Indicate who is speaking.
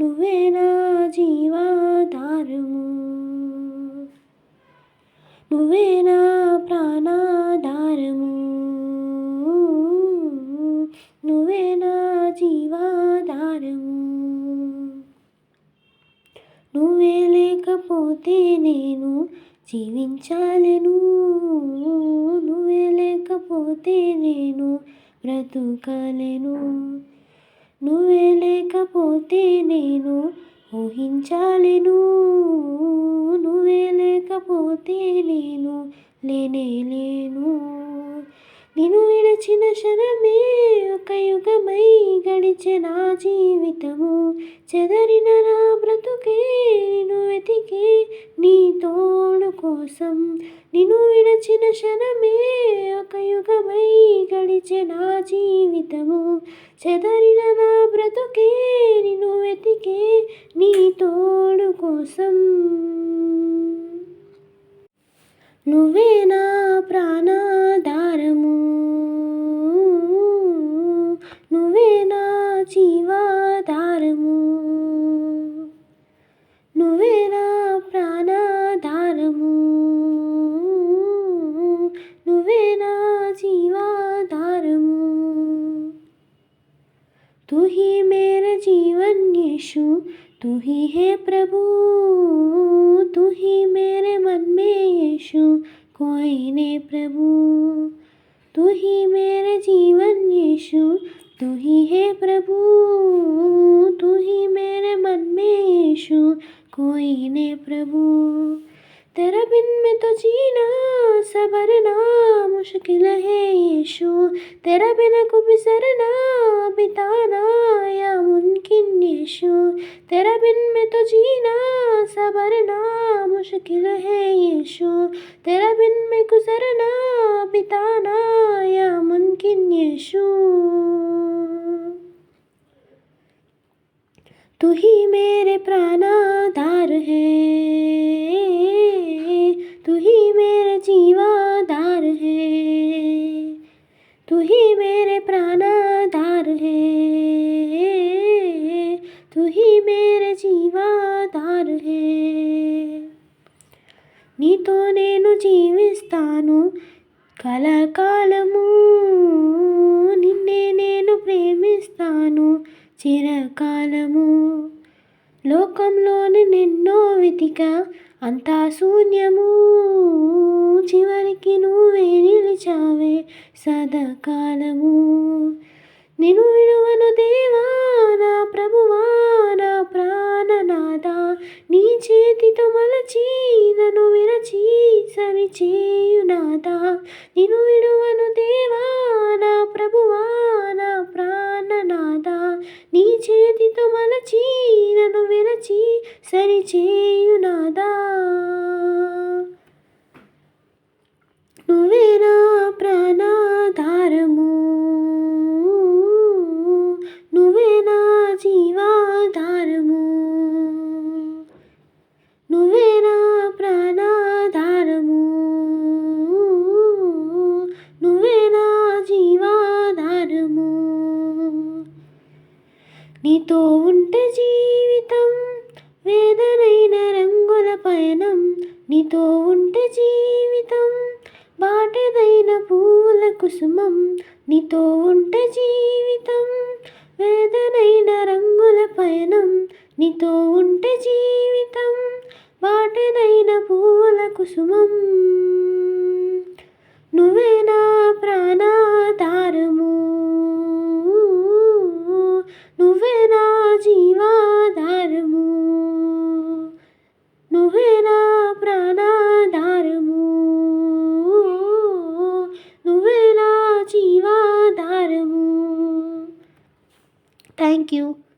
Speaker 1: నువ్వే నా జీవాధారము. నువ్వే నా ప్రాణాధారము. నువ్వే నా జీవాధారము. నువ్వే లేకపోతే నేను జీవించాలను. నువ్వే లేకపోతే నేను బ్రతుకలను. నువ్వే లేకపోతే నేను ఊహించాలను నువ్వే లేకపోతే నేను లేనే లేను. నిన్ను విడచిన క్షణమే ఒక యుగమై గడిచే నా జీవితము. చెదరిన నా బ్రతుకే నిన్ను వెతికే నీ తోడు కోసం. నిన్ను విడచిన క్షణమే ఒక యుగమై గడిచే నా జీవితము. చెదరిన నా బ్రతుకే నిన్ను వెతికే నీ తోడు కోసం. నువ్వే నా ప్రాణాధారము. నువ్వే నా జీవా तू ही है प्रभु, तू ही मेरे मन में यीशु, कोई ने प्रभु। तू ही मेरे जीवन यीशु, तू ही है प्रभु, तू ही मेरे मन में यीशु, कोई ने प्रभु। तेरा बिन में तो जीना सबरना मुश्किल है यीशु। तेरा बिना को बिसरना, बिताना या यीशु बिन में तो जीना सबरना मुश्किल है यीशु तेरा बिन में गुजरना, बिताना या मुमकिन यीशु तू ही मेरे प्राणाधार జీవిస్తాను కలకాలము. నిన్నే నేను ప్రేమిస్తాను చిరకాలము. లోకంలోని నిన్నో వెతిక అంతా శూన్యము. చివరికి నువ్వే నిలిచావే సదాకాలము. నేను విడువను సరిచేయునాథ నిను విడువను దేవా నా ప్రభువా నా ప్రాణనాథ. నీ చేతితో మలచి నన్ను విరచి సరిచేయునాదా నీతో ఉంటే జీవితం వేదనైన రంగుల పయనం. నీతో ఉంటే జీవితం బాటెదైన పూల కుసుమం. నీతో ఉంటే జీవితం వేదనైన రంగుల పయనం. నీతో ఉంటే జీవితం బాటెదైన పూల కుసుమం. నువ్వే నా